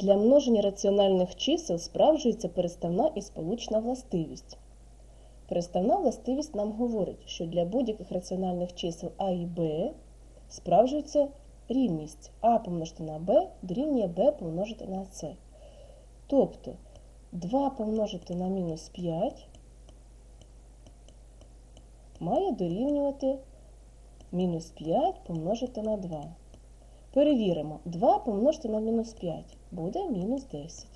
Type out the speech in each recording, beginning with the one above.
Для множення раціональних чисел справджується переставна і сполучна властивість. Переставна властивість нам говорить, що для будь-яких раціональних чисел А і Б справджується рівність А помножити на Б дорівнює Б помножити на С. Тобто 2 помножити на мінус 5 має дорівнювати мінус 5 помножити на 2. Перевіримо, 2 помножити на мінус 5 буде мінус 10.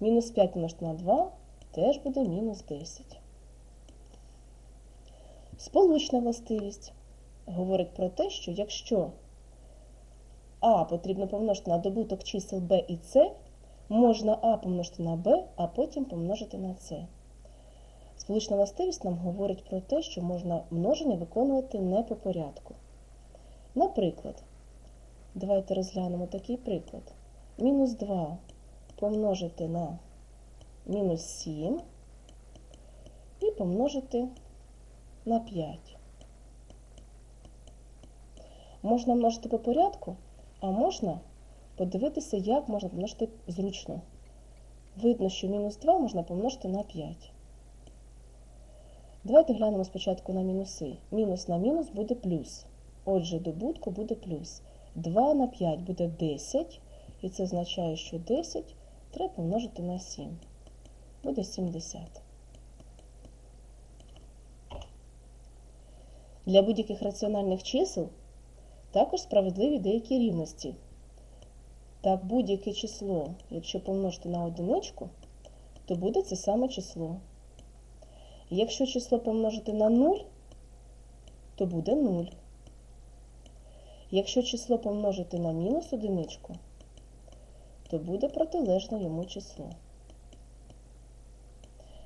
Мінус 5 помножити на 2 теж буде мінус 10. Сполучна властивість говорить про те, що якщо А потрібно помножити на добуток чисел Б і С, можна А помножити на Б, а потім помножити на С. Сполучна властивість нам говорить про те, що можна множення виконувати не по порядку. Наприклад, давайте розглянемо такий приклад. Мінус 2 помножити на мінус 7 і помножити на 5. Можна множити по порядку, а можна подивитися, як можна помножити зручно. Видно, що мінус 2 можна помножити на 5. Давайте глянемо спочатку на мінуси. Мінус на мінус буде плюс. Отже, добутку буде плюс. 2 на 5 буде 10, і це означає, що 10 треба помножити на 7. Буде 70. Для будь-яких раціональних чисел також справедливі деякі рівності. Так, будь-яке число, якщо помножити на одиничку, то буде це саме число. Якщо число помножити на 0, то буде 0. Якщо число помножити на мінус одиничку, то буде протилежне йому число.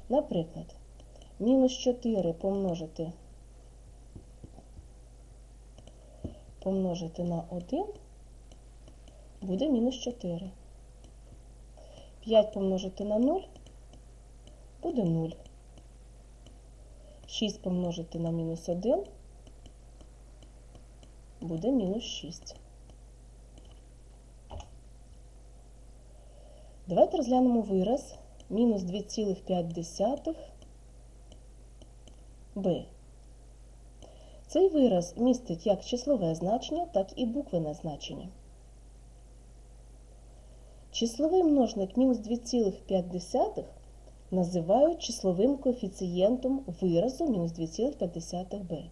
Наприклад, мінус 4 помножити, помножити на 1 буде мінус 4. 5 помножити на 0 буде 0. 6 помножити на мінус 1 буде мінус 6. Давайте розглянемо вираз мінус 2,5 b. Цей вираз містить як числове значення, так і буквене значення. Числовий множник мінус 2,5 називають числовим коефіцієнтом виразу мінус 2,5b.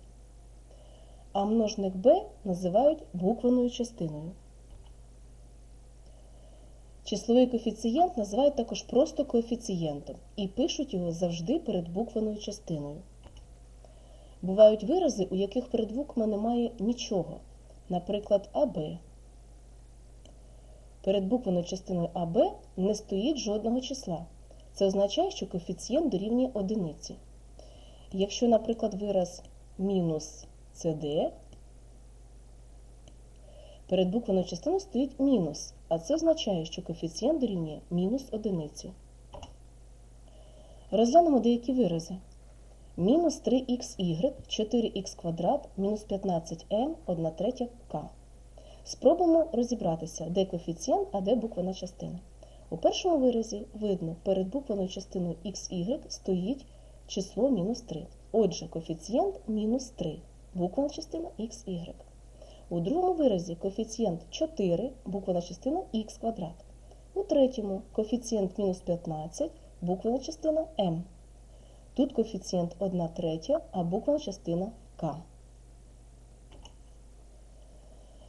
А множник b називають буквеною частиною. Числовий коефіцієнт називають також просто коефіцієнтом і пишуть його завжди перед буквеною частиною. Бувають вирази, у яких перед буквами немає нічого, наприклад, АБ. Перед буквеною частиною АБ не стоїть жодного числа. Це означає, що коефіцієнт дорівнює одиниці. Якщо, наприклад, вираз мінус CD, перед буквеною частиною стоїть мінус, а це означає, що коефіцієнт дорівнює мінус одиниці. Розглянемо деякі вирази. Мінус 3х 4х квадрат, мінус 15m, 1 третя к. Спробуємо розібратися, де коефіцієнт, а де буквена частина. У першому виразі видно, перед буквеною частиною xy стоїть число мінус 3. Отже, коефіцієнт мінус 3, буквена частина xy. У другому виразі коефіцієнт 4, буквена частина х квадрат. У третьому коефіцієнт мінус 15, буквена частина m. Тут коефіцієнт 1 третя, а буквена частина k.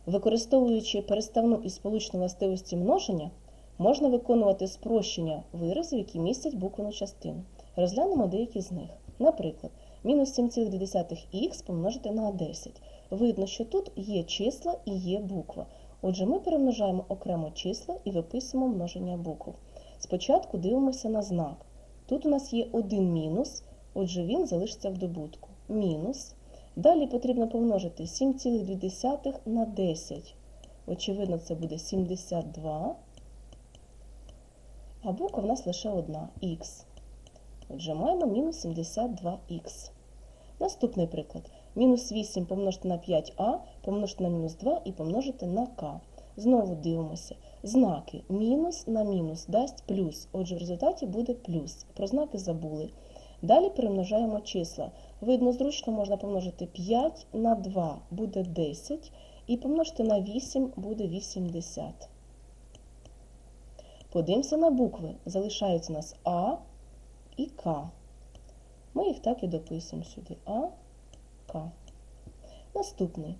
Використовуючи переставну і сполучну властивості множення, можна виконувати спрощення виразів, які містять буквену частину. Розглянемо деякі з них. Наприклад, мінус 7,2х помножити на 10. Видно, що тут є числа і є буква. Отже, ми перемножаємо окремо числа і виписуємо множення букв. Спочатку дивимося на знак. Тут у нас є один мінус, отже, він залишиться в добутку. Мінус. Далі потрібно помножити 7,2 на 10. Очевидно, це буде 72. А буква в нас лише одна х. Отже, маємо мінус 72х. Наступний приклад. Мінус 8 помножити на 5а, помножити на мінус 2 і помножити на k. Знову дивимося. Знаки мінус на мінус дасть плюс. Отже, в результаті буде плюс. Про знаки забули. Далі перемножаємо числа. Видно, зручно можна помножити 5 на 2 буде 10, і помножити на 8 буде 80. Подивимося на букви. Залишаються у нас А і К. Ми їх так і дописуємо сюди. А, К. Наступний.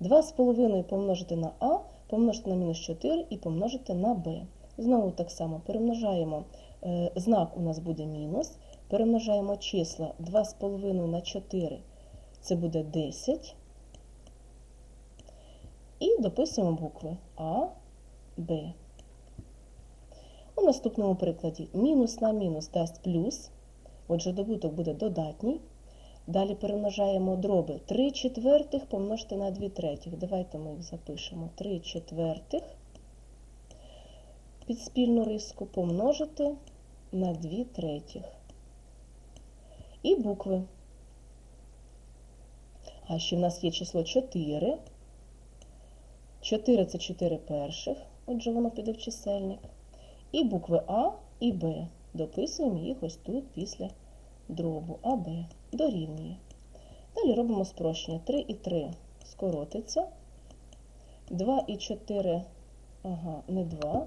2,5 помножити на А, помножити на мінус 4 і помножити на Б. Знову так само перемножаємо. е, Знак у нас буде мінус. Перемножаємо числа 2,5 на 4. Це буде 10. І дописуємо букви А, Б. У наступному прикладі мінус на мінус дасть плюс. Отже, добуток буде додатній. Далі перемножаємо дроби 3 четвертих помножити на 2 третіх. Давайте ми їх запишемо. 3 четвертих під спільну риску помножити на 2 третіх. І букви. А ще в нас є число 4. 4 це 4 перших, отже, воно піде в чисельник. І букви А і Б. Дописуємо їх ось тут після дробу АБ. Дорівнює. Далі робимо спрощення. 3 і 3 скоротиться. 2 і 4, ага, не 2.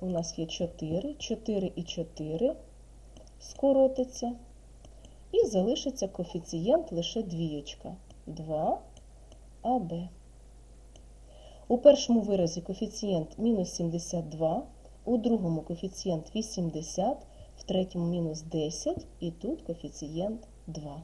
У нас є 4. 4 і 4 скоротиться. І залишиться коефіцієнт лише двієчка. 2 АБ. У першому виразі коефіцієнт мінус 72, у другому коефіцієнт 80, в третьому мінус 10 і тут коефіцієнт 2.